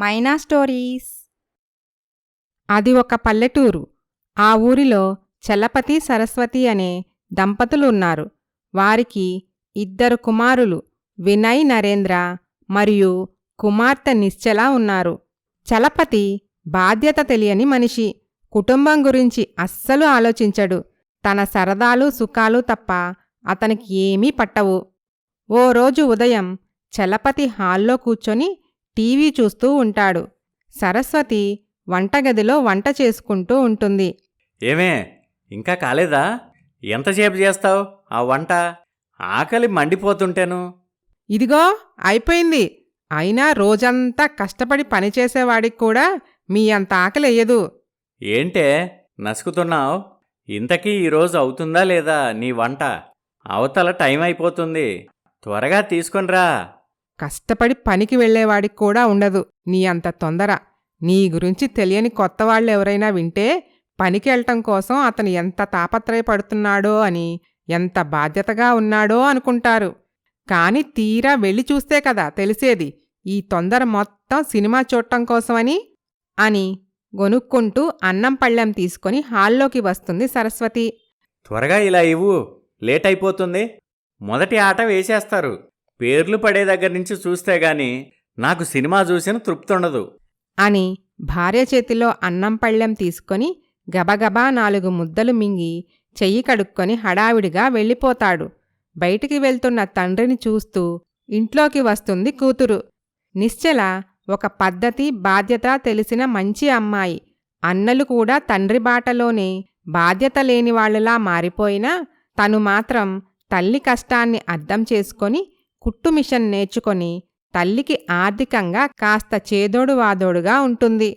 మైనా stories. అది ఒక పల్లెటూరు. ఆ ఊరిలో చలపతి సరస్వతి అనే దంపతులు ఉన్నారు వారికి ఇద్దరు కుమారులు వినయ్ నరేంద్ర మరియు కుమార్తె నిశ్చల ఉన్నారు. చలపతి బాధ్యత తెలియని మనిషి. కుటుంబం గురించి అస్సలు ఆలోచించడు. తన సరదాలు సుఖాలు తప్ప అతనికి ఏమీ పట్టవు. ఓ రోజు ఉదయం చలపతి హాల్లో కూర్చొని టీవీ చూస్తూ ఉంటాడు. సరస్వతి వంటగదిలో వంట చేసుకుంటూ ఉంటుంది. ఏమే ఇంకా కాలేదా? ఎంతసేపు చేస్తావు ఆ వంట? ఆకలి మండిపోతుంటేను. ఇదిగో అయిపోయింది. అయినా రోజంతా కష్టపడి పనిచేసేవాడికి కూడా మీ అంత ఆకలెయ్యదు ఏంటే నసుకుతున్నావు? ఇంతకీ ఈరోజు అవుతుందా లేదా నీ వంట? అవతల టైం అయిపోతుంది. త్వరగా తీసుకొనిరా. కష్టపడి పనికి వెళ్ళేవాడికి కూడా ఉండదు. నీ అంత తొందర. నీ గురించి తెలియని కొత్త వాళ్ళు ఎవరైనా వింటే పనికి వెళ్ళటం కోసం అతను ఎంత తాపత్రయపడుతున్నాడో అని ఎంత బాధ్యతగా ఉన్నాడో అనుకుంటారు. కాని తీరా వెళ్ళి చూస్తే కదా తెలిసేది. ఈ తొందర మొత్తం సినిమా చూడటం కోసమని అని గొనుక్కుంటూ అన్నం పళ్ళెం తీసుకొని హాల్లోకి వస్తుంది సరస్వతి. త్వరగా ఇలా ఇవ్వు. లేట్ అయిపోతుంది. మొదటి ఆట వేసేస్తారు. పేర్లు పడే దగ్గర నుంచి చూస్తే గాని నాకు సినిమా చూసిన తృప్తి ఉండదు అని భార్య చేతిలో అన్నం పళ్ళెం తీసుకొని గబగబా నాలుగు ముద్దలు మింగి చెయ్యి కడుక్కొని హడావిడిగా వెళ్ళిపోతాడు. బయటికి వెళ్తున్న తండ్రిని చూస్తూ ఇంట్లోకి వస్తుంది కూతురు. నిశ్చల ఒక పద్ధతి బాధ్యత తెలిసిన మంచి అమ్మాయి. అన్నలు కూడా తండ్రి బాటలోనే బాధ్యత లేని వాళ్ళలా మారిపోయినా తను మాత్రం తల్లి కష్టాన్ని అర్థం చేసుకొని కుట్టు మిషన్ నేర్చుకొని తల్లికి ఆర్థికంగా కాస్త చేదోడు వాదోడుగా ఉంటుంది.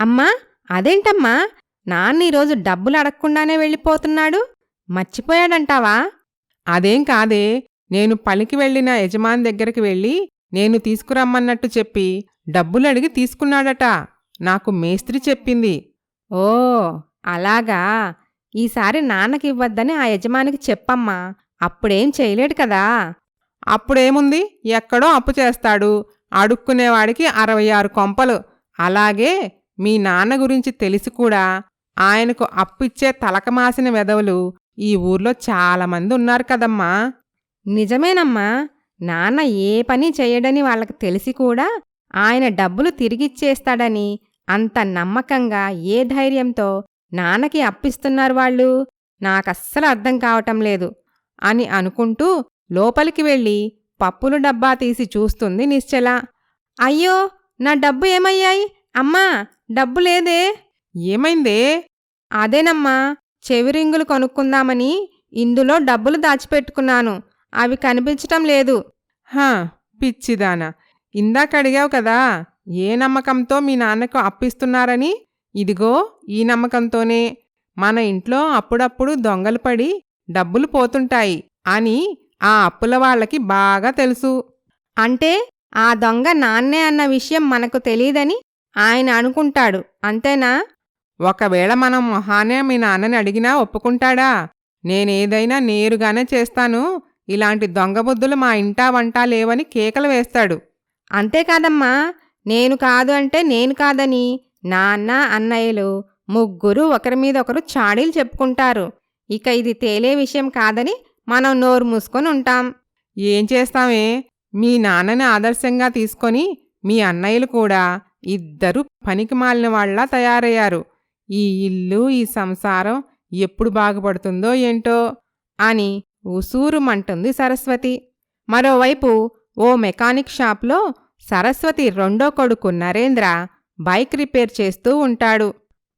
అమ్మా అదేంటమ్మా? నాన్న ఈరోజు డబ్బులు అడగకుండానే వెళ్ళిపోతున్నాడు. మర్చిపోయాడంటావా? అదేం కాదే. నేను పనికి వెళ్ళిన యజమాని దగ్గరికి వెళ్ళి నేను తీసుకురమ్మన్నట్టు చెప్పి డబ్బులు అడిగి తీసుకున్నాడట. నాకు మేస్త్రి చెప్పింది. ఓ అలాగా. ఈసారి నాన్నకి ఇవ్వద్దని ఆ యజమానికి చెప్పమ్మా. అప్పుడేం చేయలేడు కదా. అప్పుడేముంది? ఎక్కడో అప్పు చేస్తాడు. అడుక్కునేవాడికి అరవై ఆరు కొంపలు. అలాగే మీ నాన్న గురించి తెలిసి కూడా ఆయనకు అప్పిచ్చే తలకమాసిన వెధవులు ఈ ఊర్లో చాలామంది ఉన్నారు కదమ్మా. నిజమేనమ్మా. నాన్న ఏ పని చేయడని వాళ్ళకి తెలిసి కూడా ఆయన డబ్బులు తిరిగిచ్చేస్తాడని అంత నమ్మకంగా ఏ ధైర్యంతో నాన్నకి అప్పిస్తున్నారు వాళ్ళు? నాకస్సలు అర్థం కావటం లేదు అని అనుకుంటూ లోపలికి వెళ్ళి పప్పులు డబ్బా తీసి చూస్తుంది నిశ్చల. అయ్యో నా డబ్బు ఏమయ్యాయి? అమ్మా డబ్బు లేదే. ఏమైందే? అదేనమ్మా చెవిరింగులు కొనుక్కుందామని ఇందులో డబ్బులు దాచిపెట్టుకున్నాను. అవి కనిపించటం లేదు. హా పిచ్చిదానా. ఇందాక అడిగావు కదా ఏ నమ్మకంతో మీ నాన్నకు అప్పిస్తున్నారని? ఇదిగో ఈ నమ్మకంతోనే. మన ఇంట్లో అప్పుడప్పుడు దొంగలు పడి డబ్బులు పోతుంటాయి అని ఆ అప్పుల వాళ్ళకి బాగా తెలుసు. అంటే ఆ దొంగ నాన్నే అన్న విషయం మనకు తెలియదని ఆయన అనుకుంటాడు. అంతేనా? ఒకవేళ మనం మొహానే మీ నాన్నని అడిగినా ఒప్పుకుంటాడా? నేనేదైనా నేరుగానే చేస్తాను. ఇలాంటి దొంగ బుద్ధులు మా ఇంటా వంటా లేవని కేకలు వేస్తాడు. అంతేకాదమ్మా నేను కాదు అంటే నేను కాదని నాన్న అన్నయ్యలు ముగ్గురు ఒకరి మీద ఒకరు చాడీలు చెప్పుకుంటారు. ఇక ఇది తేలే విషయం కాదని మనం నోరు మూసుకొని ఉంటాం. ఏం చేస్తామే? మీ నాన్నని ఆదర్శంగా తీసుకొని మీ అన్నయ్యలు కూడా ఇద్దరు పనికి మాలిన వాళ్ళ తయారయ్యారు. ఈ ఇల్లు ఈ సంసారం ఎప్పుడు బాగుపడుతుందో ఏంటో అని ఉసూరుమంటుంది సరస్వతి. మరోవైపు ఓ మెకానిక్ షాప్లో సరస్వతి రెండో కొడుకు నరేంద్ర బైక్ రిపేర్ చేస్తూ ఉంటాడు.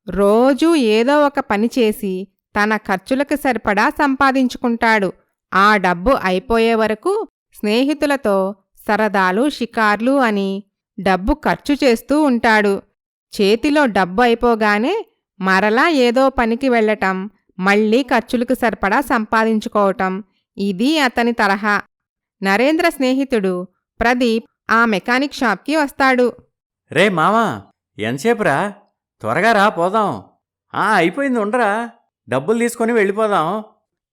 రోజూ ఏదో ఒక పని చేసి తన ఖర్చులకు సరిపడా సంపాదించుకుంటాడు. ఆ డబ్బు అయిపోయే వరకు స్నేహితులతో సరదాలు షికార్లు అని డబ్బు ఖర్చు చేస్తూ ఉంటాడు. చేతిలో డబ్బు అయిపోగానే మరలా ఏదో పనికి వెళ్ళటం మళ్ళీ ఖర్చులకు సరిపడా సంపాదించుకోవటం ఇది అతని తరహా. నరేంద్ర స్నేహితుడు ప్రదీప్ ఆ మెకానిక్ షాప్కి వస్తాడు. రే మామా ఎంతసేపురా? త్వరగా రా పోదాం. ఆ అయిపోయింది ఉండరా? డబ్బులు తీసుకొని వెళ్ళిపోదాం.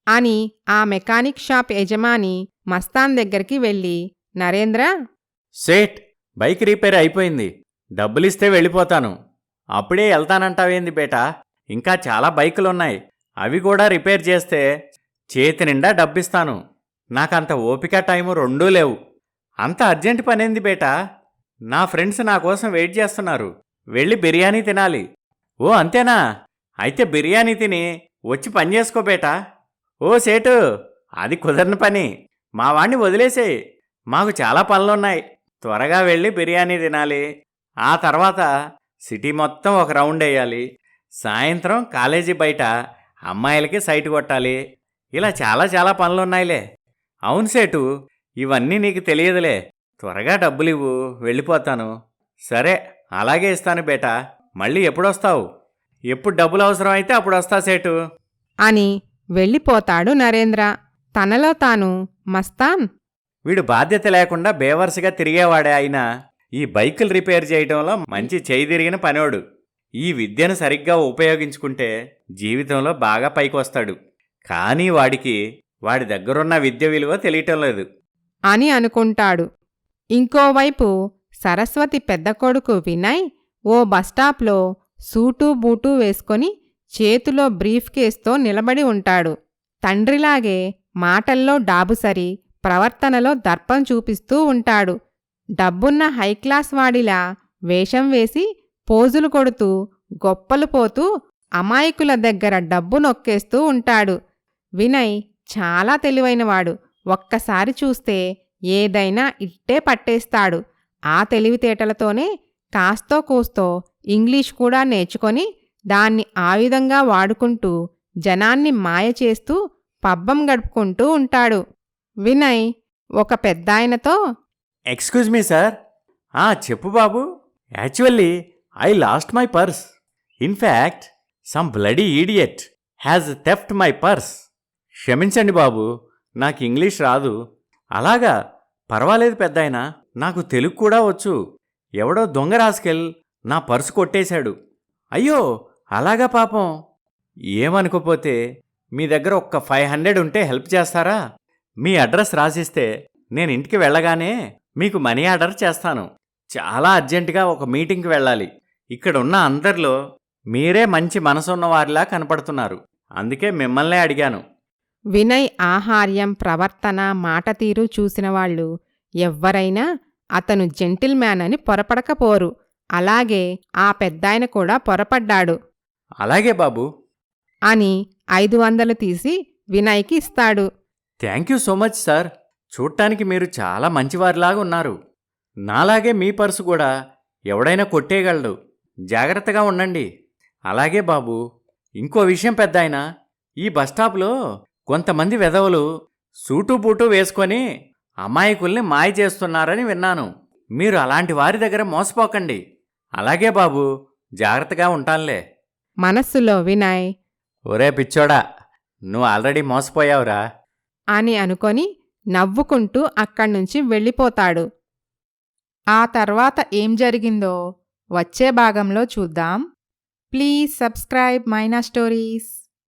అని ఆ మెకానిక్ షాప్ యజమాని మస్తాన్ దగ్గరికి వెళ్ళి నరేంద్ర! సేట్ బైక్ రిపేర్ అయిపోయింది. డబ్బులిస్తే వెళ్ళిపోతాను. అప్పుడే వెళ్తానంటావేంది బేటా? ఇంకా చాలా బైకులున్నాయి. అవి కూడా రిపేర్ చేస్తే చేతి నిండా డబ్బిస్తాను. నాకంత ఓపిక టైము రెండూ లేవు. అంత అర్జెంట్ పనేంది బేటా? నా ఫ్రెండ్స్ నా కోసం వెయిట్ చేస్తున్నారు. వెళ్ళి బిర్యానీ తినాలి. ఓ అంతేనా? అయితే బిర్యానీ తిని వచ్చి పని చేసుకో ఓ సేటు అది కుదరని పని. మా వాణ్ణి వదిలేసేయి. మాకు చాలా పనులున్నాయి. త్వరగా వెళ్ళి బిర్యానీ తినాలి. ఆ తర్వాత సిటీ మొత్తం ఒక రౌండ్ వేయాలి. సాయంత్రం కాలేజీ బయట అమ్మాయిలకి సైట్ కొట్టాలి. ఇలా చాలా చాలా పనులున్నాయిలే. అవును సేటు ఇవన్నీ నీకు తెలియదులే. త్వరగా డబ్బులు ఇవ్వు వెళ్ళిపోతాను. సరే అలాగే ఇస్తాను బేటా. మళ్ళీ ఎప్పుడొస్తావు? ఎప్పుడు డబ్బులు అవసరం అయితే అప్పుడు వస్తా సేటు. అని వెళ్ళిపోతాడు నరేంద్ర. తనలో తాను మస్తాన్. వీడు బాధ్యత లేకుండా బేవర్స్గా తిరిగేవాడే అయినా ఈ బైకులు రిపేర్ చేయడంలో మంచి చేయి తిరిగిన పనోడు. ఈ విద్యను సరిగ్గా ఉపయోగించుకుంటే జీవితంలో బాగా పైకి వస్తాడు కానీ వాడికి వాడి దగ్గరున్న విద్య విలువ తెలియటం లేదు. అని అనుకుంటాడు. ఇంకోవైపు సరస్వతి పెద్ద కొడుకు వినయ్ ఓ బస్టాప్లో సూటు బూటు వేసుకొని చేతిలో బ్రీఫ్ కేస్తో నిలబడి ఉంటాడు. తండ్రిలాగే మాటల్లో డాబుసరి ప్రవర్తనలో దర్పం చూపిస్తూ ఉంటాడు. డబ్బున్న హైక్లాస్ వాడిలా వేషం వేసి పోజులు కొడుతూ గొప్పలు పోతూ అమాయకుల దగ్గర డబ్బు నొక్కేస్తూ ఉంటాడు. వినయ్ చాలా తెలివైనవాడు. ఒక్కసారి చూస్తే ఏదైనా ఇట్టే పట్టేస్తాడు. ఆ తెలివితేటలతోనే కాస్తో కూస్తో ఇంగ్లీష్ కూడా నేర్చుకొని దాన్ని ఆయుధంగా వాడుకుంటూ జనాన్ని మాయ చేస్తూ పబ్బం గడుపుకుంటూ ఉంటాడు. వినయ్ ఒక పెద్దాయనతో ఎక్స్క్యూజ్ మీ సార్. ఆ చెప్పు బాబు. Actually I lost my purse. In fact some bloody idiot has theft my purse. క్షమించండి బాబు నాకు ఇంగ్లీష్ రాదు. అలాగా పర్వాలేదు పెద్దాయన నాకు తెలుగు కూడా వచ్చు. ఎవడో దొంగ రాసుకెళ్ళి నా పర్సు కొట్టేశాడు. అయ్యో అలాగా పాపం. ఏమనుకోపోతే మీ దగ్గర ఒక్క ఫైవ్ హండ్రెడ్ ఉంటే హెల్ప్ చేస్తారా? మీ అడ్రస్ రాసిస్తే నేను ఇంటికి వెళ్ళగానే మీకు మనీ ఆర్డర్ చేస్తాను. చాలా అర్జెంటుగా ఒక మీటింగ్కి వెళ్ళాలి. ఇక్కడ ఉన్న అందరిలో మీరే మంచి మనసున్న వారిలా కనపడుతున్నారు. అందుకే మిమ్మల్నే అడిగాను. వినయ్ ఆహార్యం ప్రవర్తన మాట తీరు చూసిన వాళ్ళు ఎవ్వరైనా అతను జెంటిల్మ్యాన్ అని పొరపడకపోరు. అలాగే ఆ పెద్దాయన కూడా పొరపడ్డాడు. అలాగే బాబు. అని ఐదు వందలు తీసి వినయ్కి ఇస్తాడు. Thank you so much sir. చూడటానికి మీరు చాలా మంచివారిలాగా ఉన్నారు. నాలాగే మీ పర్సు కూడా ఎవడైనా కొట్టేయగలడు. జాగ్రత్తగా ఉండండి. అలాగే బాబు ఇంకో విషయం పెద్ద ఆయన ఈ బస్టాప్లో కొంతమంది వెధవలు సూటు బూటు వేసుకొని అమాయకుల్ని మాయ చేస్తున్నారని విన్నాను. మీరు అలాంటి వారి దగ్గర మోసపోకండి. అలాగే బాబు జాగ్రత్తగా ఉంటానులే. మనస్సులో వినయ్. ఒరే పిచ్చోడా నువ్వు ఆల్రెడీ మోసపోయావురా. అని అనుకొని నవ్వుకుంటూ అక్కడ్నుంచి వెళ్ళిపోతాడు. ఆ తర్వాత ఏం జరిగిందో వచ్చే భాగంలో చూద్దాం. Please subscribe Maina stories.